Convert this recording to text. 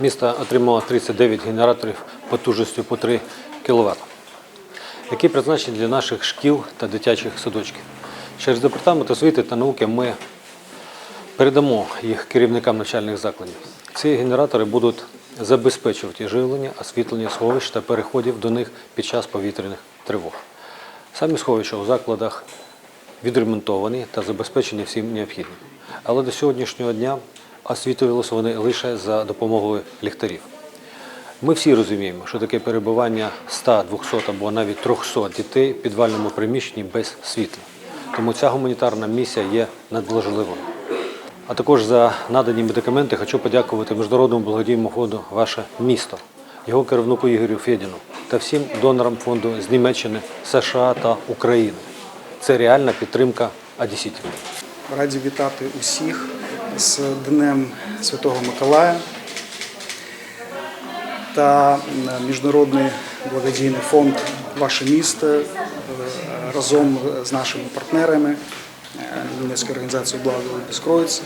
Місто отримало 39 генераторів потужністю по 3 кВт, які призначені для наших шкіл та дитячих садочків. Через департамент освіти та науки ми передамо їх керівникам навчальних закладів. Ці генератори будуть забезпечувати живлення, освітлення сховищ та переходів до них під час повітряних тривог. Самі сховища у закладах відремонтовані та забезпечені всім необхідним. Але до сьогоднішнього дня освітлювалися вони лише за допомогою ліхтарів. Ми всі розуміємо, що таке перебування 100, 200 або навіть 300 дітей в підвальному приміщенні без світла. Тому ця гуманітарна місія є надважливою. А також за надані медикаменти хочу подякувати Міжнародному благодійному фонду Ваше місто, його керівнику Ігорю Федіну та всім донорам фонду з Німеччини, США та України. Це реальна підтримка одеситів. Раді вітати усіх з Днем Святого Миколая та Міжнародний благодійний фонд Ваше місто е, разом з нашими партнерами е, німецькою організацією Благо Безкроїць